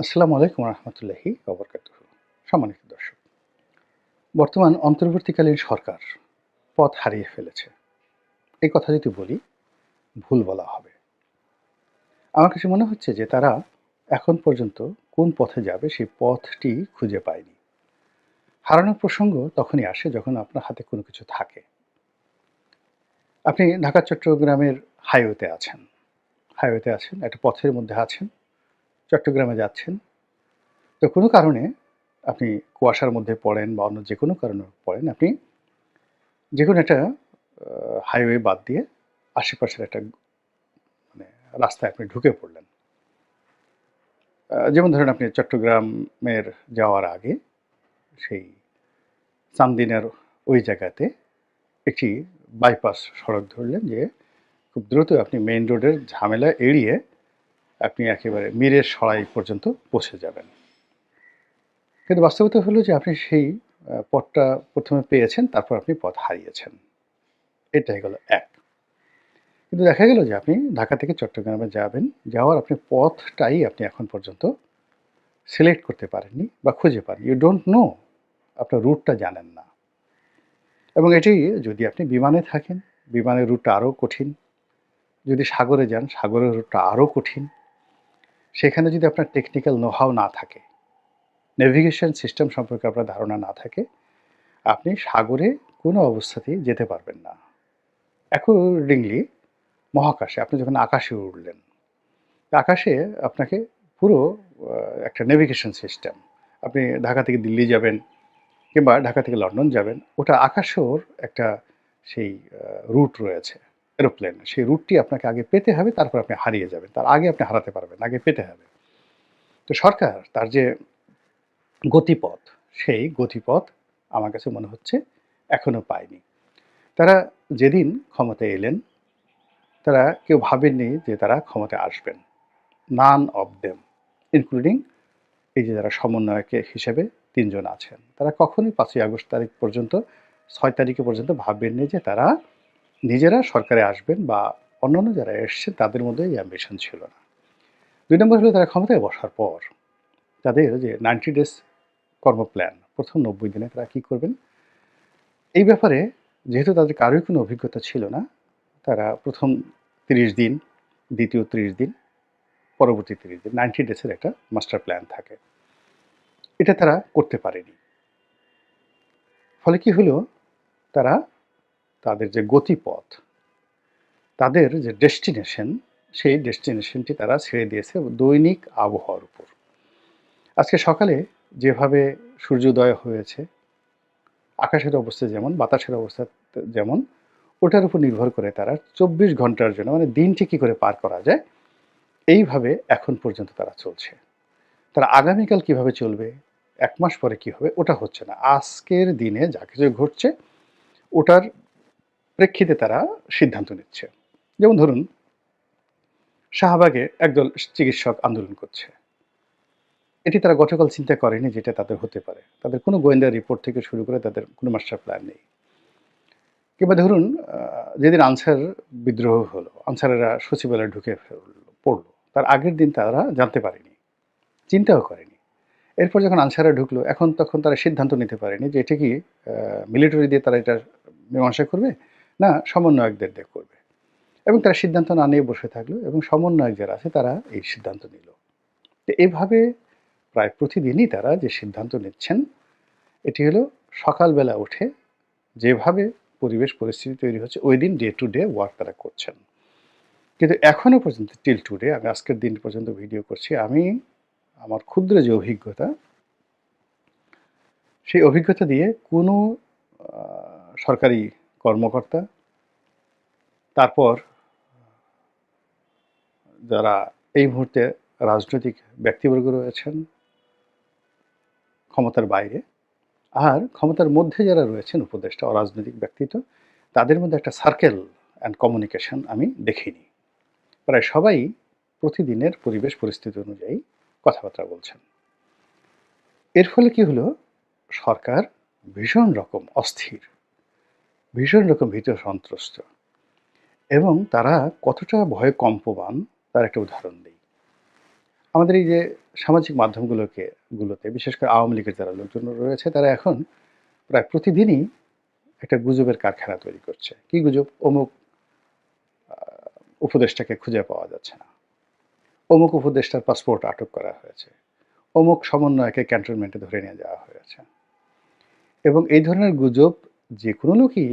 আসসালামু আলাইকুম রহমতুল্লাহি অবরকাত সম্মানিত দর্শক, বর্তমান অন্তর্বর্তীকালীন সরকার পথ হারিয়ে ফেলেছে। এই কথা যদি বলি, ভুল বলা হবে। আমার কাছে মনে হচ্ছে যে তারা এখন পর্যন্ত কোন পথে যাবে সেই পথটি খুঁজে পায়নি। হারানোর প্রসঙ্গ তখনই আসে যখন আপনার হাতে কোনো কিছু থাকে। আপনি ঢাকা চট্টগ্রামের হাইওয়েতে আছেন। হাইওয়েতে আছেন, একটা পথের মধ্যে আছেন। চট্টগ্রামে যাচ্ছেন, তো কোনো কারণে আপনি কুয়াশার মধ্যে পড়েন বা অন্য যে কোনো কারণে পড়েন, আপনি যে কোনো একটা হাইওয়ে বাদ দিয়ে আশেপাশের একটা মানে রাস্তায় আপনি ঢুকে পড়লেন। যেমন ধরেন আপনি চট্টগ্রামের যাওয়ার আগে সেই চান্দিনের ওই জায়গাতে একটি বাইপাস সড়ক ধরলেন যে খুব দ্রুত আপনি মেইন রোডের ঝামেলা এড়িয়ে আপনি একেবারে মীরের সরাই পর্যন্ত পৌঁছে যাবেন। কিন্তু বাস্তবতা হলো যে আপনি সেই পথটা প্রথমে পেয়েছেন, তারপর আপনি পথ হারিয়েছেন। এটাই গেল এক। কিন্তু দেখা গেল যে আপনি ঢাকা থেকে চট্টগ্রামে যাবেন, যাওয়ার আপনি পথটাই আপনি এখন পর্যন্ত সিলেক্ট করতে পারেননি বা খুঁজে পান ইউ ডোন্ট নো আপনার রুটটা জানেন না। এবং এটি যদি আপনি বিমানে থাকেন, বিমানের রুটটা আরও কঠিন। যদি সাগরে যান, সাগরের রুটটা আরও কঠিন। সেখানে যদি আপনার টেকনিক্যাল নোহাও না থাকে নেভিগেশন সিস্টেম সম্পর্কে আপনার ধারণা না থাকে, আপনি সাগরে কোনো অবস্থাতেই যেতে পারবেন না। অ্যাকর্ডিংলি মহাকাশে আপনি যখন আকাশে উঠলেন আকাশে আপনাকে পুরো একটা নেভিগেশন সিস্টেম আপনি ঢাকা থেকে দিল্লি যাবেন কিংবা ঢাকা থেকে লন্ডন যাবেন, ওটা আকাশের একটা সেই রুট রয়েছে। এরোপ্লেন, সেই রুটটি আপনাকে আগে পেতে হবে, তারপর আপনি হারিয়ে যাবেন। তার আগে আপনি হারাতে পারবেন, আগে পেতে হবে। তো সরকার তার যে গতিপথ, সেই গতিপথ আমার কাছে মনে হচ্ছে এখনও পায়নি। তারা যেদিন ক্ষমতায় এলেন, তারা কেউ ভাবেননি যে তারা ক্ষমতায় আসবেন। নান অফ দেম ইনক্লুডিং এই যে যারা সমন্বয়কে হিসেবে তিনজন আছেন। তারা কখনোই পাঁচই আগস্ট তারিখ পর্যন্ত, ছয় তারিখে পর্যন্ত ভাববেননি যে তারা নিজেরা সরকারে আসবেন বা অন্যান্য যারা এসছেন তাদের মধ্যে এই অ্যাম্বিশন ছিল না। দুই নম্বর হলো তারা ক্ষমতায় বসার পর তাদের যে নাইনটি ডেজ কর্মপ্ল্যান প্রথম নব্বই দিনে তারা কী করবেন? এই ব্যাপারে যেহেতু তাদের কারোই কোনো অভিজ্ঞতা ছিল না, তারা প্রথম তিরিশ দিন, দ্বিতীয় তিরিশ দিন, পরবর্তী তিরিশ দিন নাইনটি ডেজের একটা মাস্টার প্ল্যান থাকে। এটা তারা করতে পারেনি। ফলে কি হলো? তারা তাদের যে গতিপথ, তাদের যে ডেস্টিনেশন, সেই ডেস্টিনেশনটি তারা ছেড়ে দিয়েছে দৈনিক আবহাওয়ার উপর। আজকে সকালে যেভাবে সূর্যোদয় হয়েছে, আকাশের অবস্থা যেমন, বাতাসের অবস্থা যেমন, ওটার উপর নির্ভর করে তারা চব্বিশ ঘণ্টার জন্য মানে দিনটি কী করে পার করা যায়, এইভাবে এখন পর্যন্ত তারা চলছে। তারা আগামীকাল কীভাবে চলবে, এক মাস পরে কি হবে, ওটা হচ্ছে না। আজকের দিনে যা কিছু ঘটছে, ওটার প্রেক্ষিতে তারা সিদ্ধান্ত নিচ্ছে। যেমন ধরুন, শাহবাগে একদল চিকিৎসক আন্দোলন করছে। এটি তারা গতকাল চিন্তা করেনি যেটা তাদের হতে পারে। তাদের কোনো গোয়েন্দা রিপোর্ট থেকে শুরু করে তাদের কোনো মাস্টার প্ল্যান নেই। কিংবা ধরুন যেদিন আনসার বিদ্রোহ হলো, আনসারেরা সচিবালয়ে ঢুকে পড়ল, তার আগের দিন তারা জানতে পারেনি, চিন্তাও করেনি। এরপর যখন আনসাররা ঢুকলো, এখন তখন তারা সিদ্ধান্ত নিতে পারেনি যে এটা কি মিলিটারি দিয়ে তারা এটা মীমাংসা করবে? না, সমন্বয়কদের দিয়ে করবে। এবং তারা সিদ্ধান্ত না নিয়ে বসে থাকল এবং সমন্বয়ক যারা আছে, তারা এই সিদ্ধান্ত নিল। তো এভাবে প্রায় প্রতিদিনই তারা যে সিদ্ধান্ত নিচ্ছেন, এটি হলো সকালবেলা উঠে যেভাবে পরিবেশ পরিস্থিতি তৈরি হচ্ছে, ওই দিন ডে টু ডে ওয়ার্ক তারা করছেন। কিন্তু এখনও পর্যন্ত টিল টুডে আমি আজকের দিন পর্যন্ত ভিডিও করছি, আমি, আমার ক্ষুদ্র যে অভিজ্ঞতা, সেই অভিজ্ঞতা দিয়ে কোনো সরকারি কর্মকর্তা। তারপর যারা এই মুহূর্তে রাজনৈতিক ব্যক্তিবর্গ রয়েছেন, ক্ষমতার বাইরে আর ক্ষমতার মধ্যে যারা রয়েছেন, উপদেষ্টা অরাজনৈতিক ব্যক্তিত্ব, তাদের মধ্যে একটা সার্কেল অ্যান্ড কমিউনিকেশন আমি দেখিনি। প্রায় সবাই প্রতিদিনের পরিবেশ পরিস্থিতি অনুযায়ী কথাবার্তা বলছেন। এর ফলে কি হলো? সরকার ভীষণ রকম অস্থির। ভীষণ রকম ভীত সন্ত্রস্ত। এবং তারা কতটা ভয়ে কম্পবান, তার একটা উদাহরণ দিই। আমাদের এই যে সামাজিক মাধ্যমগুলোকে, গুলোতে, বিশেষ করে আওয়ামী লীগের যারা লোকজন রয়েছে, তারা এখন প্রায় প্রতিদিনই একটা গুজবের কারখানা তৈরি করছে। কি গুজব? অমুক উপদেষ্টাকে খুঁজে পাওয়া যাচ্ছে না। অমুক উপদেষ্টার পাসপোর্ট আটক করা হয়েছে। অমুক সমন্বয়কে ক্যান্টনমেন্টে ধরে নিয়ে যাওয়া হয়েছে। এবং এই ধরনের গুজব যে কোনো লোকই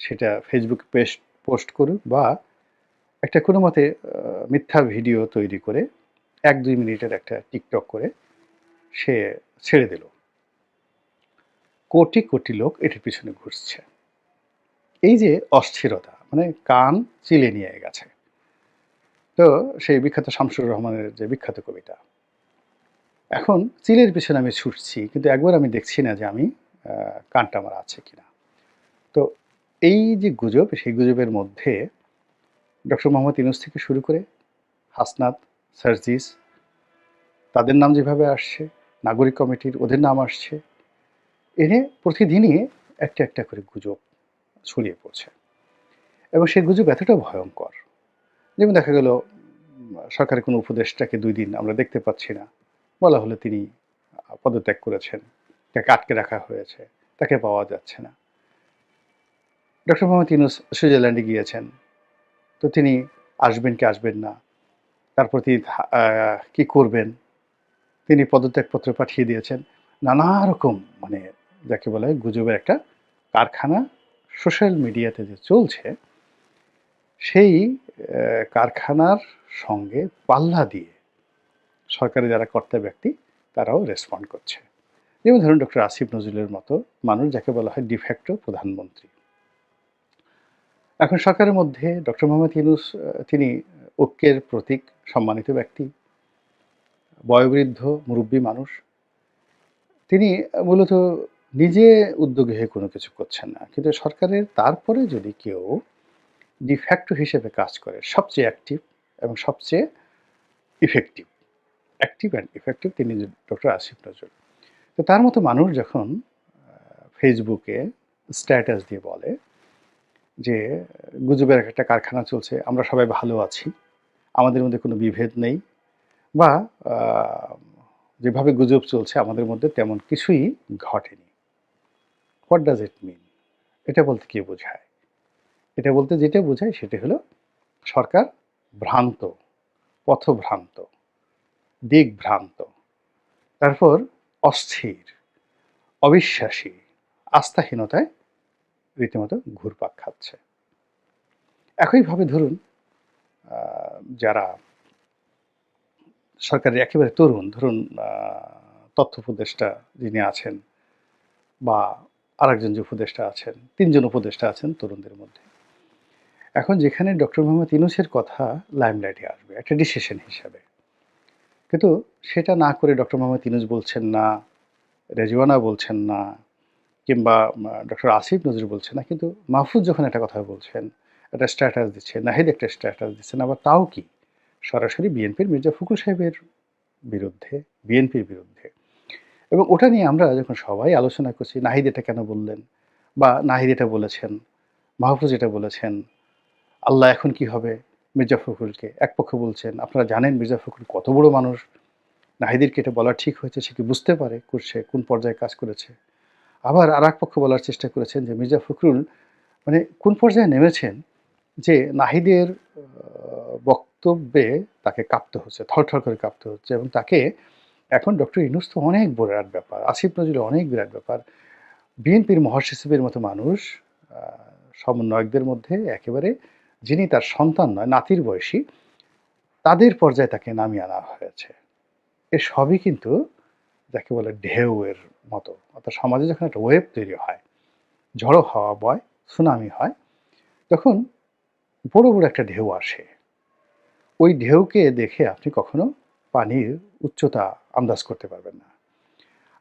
সেটা ফেসবুক পেস্ট পোস্ট করুক বা একটা কোনো মতে মিথ্যা ভিডিও তৈরি করে এক দুই মিনিটের একটা টিকটক করে সে ছেড়ে দিল। কোটি কোটি লোক এটির পিছনে ঘুরছে। এই যে অস্থিরতা মানে কান চিলে নিয়ে গেছে। তো সেই বিখ্যাত শামসুর রহমানের যে বিখ্যাত কবিতা। এখন চিলের পিছনে আমি ছুটছি, কিন্তু একবার আমি দেখছি না যে আমি কানটা আমার আছে কিনা। এই যে গুজব, সেই গুজবের মধ্যে ডক্টর মোহাম্মদ ইউনুস থেকে শুরু করে হাসনাত, সার্জিস, তাদের নাম যেভাবে আসছে, নাগরিক কমিটির ওদের নাম আসছে, এনে প্রতিদিনই একটা একটা করে গুজব ছড়িয়ে পড়ছে। এবং সেই গুজব এতটা ভয়ঙ্কর। যেমন দেখা গেল, সরকারের কোনো উপদেষ্টাকে দুই দিন আমরা দেখতে পাচ্ছি না। বলা হলো তিনি পদত্যাগ করেছেন, তাকে আটকে রাখা হয়েছে, তাকে পাওয়া যাচ্ছে না। ডক্টর মোহাম্মদ ইউনুস সুইজারল্যান্ডে গিয়েছেন। তো তিনি আসবেন কি আসবেন না? তারপর তিনি কি করবেন? তিনি পদত্যাগপত্র পাঠিয়ে দিয়েছেন। নানা রকম মানে যাকে বলা হয় গুজবের একটা কারখানা সোশ্যাল মিডিয়াতে যে চলছে, সেই কারখানার সঙ্গে পাল্লা দিয়ে সরকারি যারা কর্তা ব্যক্তি, তারাও রেসপন্ড করছে। যেমন ধরুন ডক্টর আসিফ নজরুলের মতো মানুষ যাকে বলা হয় ডিফ্যাক্টো প্রধানমন্ত্রী। এখন সরকারের মধ্যে ডক্টর মোহাম্মদ ইউনুস তিনি ঐক্যের প্রতীক, সম্মানিত ব্যক্তি, বয়োবৃদ্ধ, মুরব্বী মানুষ। তিনি মূলত নিজে উদ্যোগী হয়ে কোনো কিছু করছেন না। কিন্তু সরকারের তারপরে যদি কেউ ডিফ্যাক্টো হিসেবে কাজ করে, সবচেয়ে অ্যাক্টিভ এবং সবচেয়ে ইফেক্টিভ অ্যাক্টিভ অ্যান্ড ইফেক্টিভ তিনি ডক্টর আসিফ নজরুল। তো তার মতো মানুষ যখন ফেসবুকে স্ট্যাটাস দিয়ে বলে যে গুজবের একটা কারখানা চলছে, আমরা সবাই ভালো আছি, আমাদের মধ্যে কোনো বিভেদ নেই বা যেভাবে গুজব চলছে আমাদের মধ্যে তেমন কিছুই ঘটেনি। হোয়াট ডাজ ইট মিন এটা বলতে কি বোঝায়? এটা বলতে যেটা বোঝায় সেটা হলো সরকার ভ্রান্ত, পথভ্রান্ত, দিকভ্রান্ত, তারপর অস্থির, অবিশ্বাসী, আস্থাহীনতায় রীতিমতো ঘুরপাক খাচ্ছে। একইভাবে ধরুন যারা সরকারের একেবারে তরুণ, ধরুন তথ্য উপদেষ্টা যিনি আছেন বা আরেকজন যে উপদেষ্টা আছেন, তিনজন উপদেষ্টা আছেন তরুণদের মধ্যে। এখন যেখানে ডক্টর মোহাম্মদ ইনুসের কথা লাইমলাইটে আসবে, একটা ডিসিশন হিসাবে। কিন্তু সেটা না করে ডক্টর মোহাম্মদ ইনুস বলছেন না, রেজওয়ানা বলছেন না কিংবা ডক্টর আসিফ নজরুল বলছে না, কিন্তু মাহফুজ যখন একটা কথা বলছেন, একটা স্ট্যাটাস দিচ্ছে নাহিদ একটা স্ট্যাটাস দিচ্ছেন, আবার তাও কি? সরাসরি বিএনপির মির্জা ফখরুল সাহেবের বিরুদ্ধে, বিএনপির বিরুদ্ধে। এবং ওটা নিয়ে আমরা যখন সবাই আলোচনা করছি, নাহিদ এটা কেন বললেন? বা নাহিদ এটা বলেছেন, মাহফুজ এটা বলেছেন, আল্লাহ এখন কি হবে মির্জা ফখরুলকে? এক পক্ষ বলছেন, আপনারা জানেন মির্জা ফখরুল কত বড় মানুষ। নাহিদেরকে এটা বলা ঠিক হয়েছে, সে কি বুঝতে পারে করছে কোন পর্যায়ে কাজ করেছে? আবার আর পক্ষ বলার চেষ্টা করেছেন যে মির্জা ফখরুল মানে কোন পর্যায়ে নেমেছেন যে নাহিদের বক্তব্যে তাকে কাঁপতে হচ্ছে, থরথর করে কাঁপতে হচ্ছে এবং তাকে এখন ডক্টর ইনুস তো অনেক বিরাট ব্যাপার, আসিফ নজরুল অনেক বিরাট ব্যাপার। বিএনপির মহাসচিবের মতো মানুষ সমন্বয়কদের মধ্যে একেবারে যিনি তার সন্তান নয়, নাতির বয়সী, তাদের পর্যায়ে তাকে নামিয়ে আনা হয়েছে। এ সবই কিন্তু যাকে বলে ঢেউয়ের মতো। অর্থাৎ সমাজে যখন একটা ওয়েব তৈরি হয়, ঝড়ো হাওয়া বয় সুনামি হয়, তখন বড় বড় একটা ঢেউ আসে। ওই ঢেউকে দেখে আপনি কখনো পানির উচ্চতা আন্দাজ করতে পারবেন না।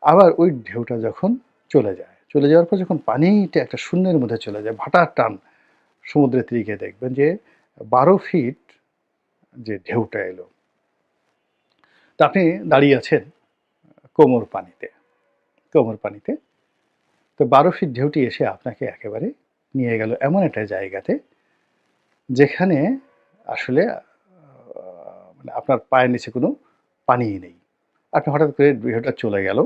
আবার ওই ঢেউটা যখন চলে যায়, চলে যাওয়ার পর যখন পানিটা একটা শূন্যের মধ্যে চলে যায়, ভাটার টান সমুদ্রের তীরে দেখবেন যে বারো ফিট যে ঢেউটা এলো। তা আপনি দাঁড়িয়ে আছেন কোমর পানিতে। কোমর পানিতে। তো বারো ফিট ঢেউটি এসে আপনাকে একেবারে নিয়ে গেল এমন একটা জায়গাতে, যেখানে আসলে মানে আপনার পায়ের নিচে কোনো পানিই নেই। আপনি হঠাৎ করে ঢেউটা চলে গেল।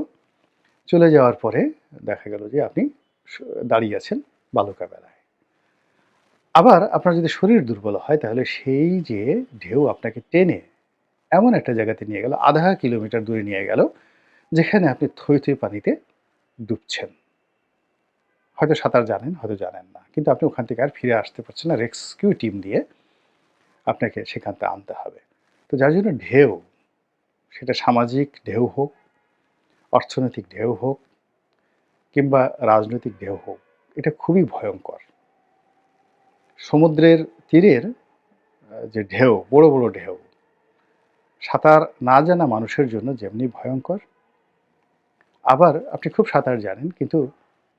চলে যাওয়ার পরে দেখা গেল যে আপনি দাঁড়িয়ে আছেন বালুকা বেলায় আবার আপনার যদি শরীর দুর্বল হয়, তাহলে সেই যে ঢেউ আপনাকে টেনে এমন একটা জায়গাতে নিয়ে গেল, আধা কিলোমিটার দূরে নিয়ে গেল যেখানে আপনি থই থই পানিতে ডুবছেন। হয়তো সাঁতার জানেন, হয়তো জানেন না। কিন্তু আপনি ওখান থেকে আর ফিরে আসতে পারছেন না। রেস্কিউ টিম দিয়ে আপনাকে সেখান থেকে আনতে হবে। তো যার জন্য ঢেউ, সেটা সামাজিক ঢেউ হোক, অর্থনৈতিক ঢেউ হোক, কিংবা রাজনৈতিক ঢেউ হোক, এটা খুবই ভয়ঙ্কর। সমুদ্রের তীরের যে ঢেউ, বড় বড় ঢেউ, সাঁতার না জানা মানুষের জন্য যেমনি ভয়ঙ্কর আবার আপনি খুব সাঁতার জানেন, কিন্তু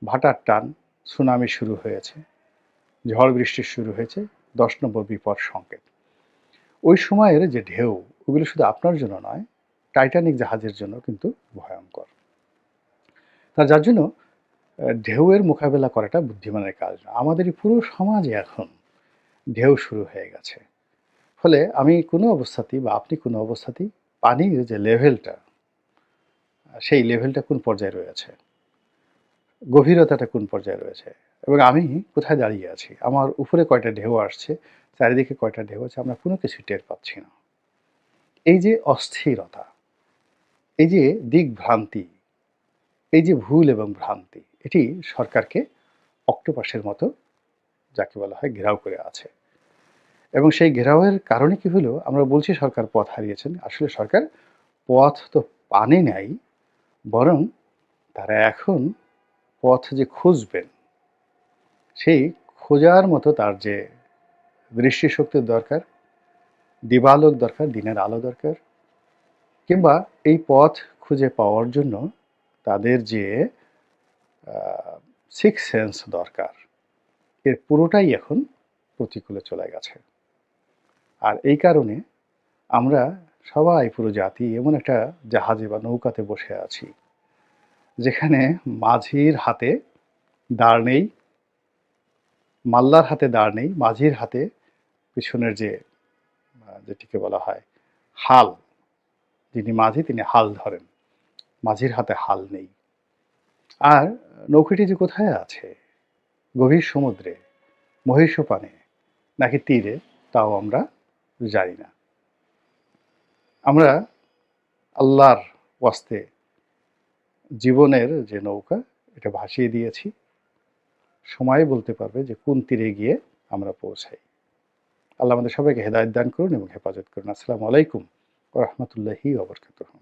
ভাটার টান, সুনামি শুরু হয়েছে, ঝড় বৃষ্টি শুরু হয়েছে, দশ নম্বর বিপদ সংকেত। ওই সময়ের যে ঢেউ, ওগুলো শুধু আপনার জন্য নয়, টাইটানিক জাহাজের জন্য কিন্তু ভয়ঙ্কর। তার যার জন্য ঢেউয়ের মোকাবেলা করাটা বুদ্ধিমানের কাজ না। আমাদের পুরো সমাজে এখন ঢেউ শুরু হয়ে গেছে। ফলে আমি কোনো অবস্থাতেই বা আপনি কোনো অবস্থাতেই পানির যে লেভেলটা সেই লেভেলটা কোন পর্যায়ে রয়েছে? গভীরতাটা কোন পর্যায়ে রয়েছে? এবং আমি কোথায় দাঁড়িয়ে আছি? আমার উপরে কয়টা ঢেউ আসছে? চারিদিকে কয়টা ঢেউ আছে? আমরা কোনো কিছু টের পাচ্ছি না। এই যে অস্থিরতা, এই যে দিকভ্রান্তি, এই যে ভুল এবং ভ্রান্তি, এটি সরকারকে অক্টোপাসের মতো, যাকে বলা হয়, ঘেরাও করে আছে। এবং সেই ঘেরাওয়ের কারণে কি হলো? আমরা বলছি সরকার পথ হারিয়েছেন। আসলে সরকার পথ তো পানে নাই বরং তারা এখন পথ যে খুঁজবেন, সেই খোঁজার মতো তার যে দৃষ্টিশক্তির দরকার, দিবালোক দরকার, দিনের আলো দরকার, কিংবা এই পথ খুঁজে পাওয়ার জন্য তাদের যে সিক্স সেন্স দরকার, এর পুরোটাই এখন প্রতিকূলে চলে গেছে। আর এই কারণে আমরা সবাই পুরো জাতি এমন একটা জাহাজে বা নৌকাতে বসে আছি, যেখানে মাঝির হাতে দাঁড় নেই, মাল্লার হাতে দাঁড় নেই, মাঝির হাতে পিছনের যে যেটিকে বলা হয় হাল, যিনি মাঝি তিনি হাল ধরেন, মাঝির হাতে হাল নেই। আর নৌকাটি যে কোথায় আছে? গভীর সমুদ্রে, মহিষপানে, নাকি তীরে? তাও আমরা জানি না। আমরা আল্লাহর ওয়াস্তে জীবনের যে নৌকা, এটা ভাসিয়ে দিয়েছি। সময় বলতে পারবে যে কোন তীরে গিয়ে আমরা পৌঁছাই। আল্লাহ আমাদের সবাইকে হেদায়ত দান করুন এবং হেফাজত করুন। আসসালামু আলাইকুম রহমতুল্লাহি ওবরকাতুহ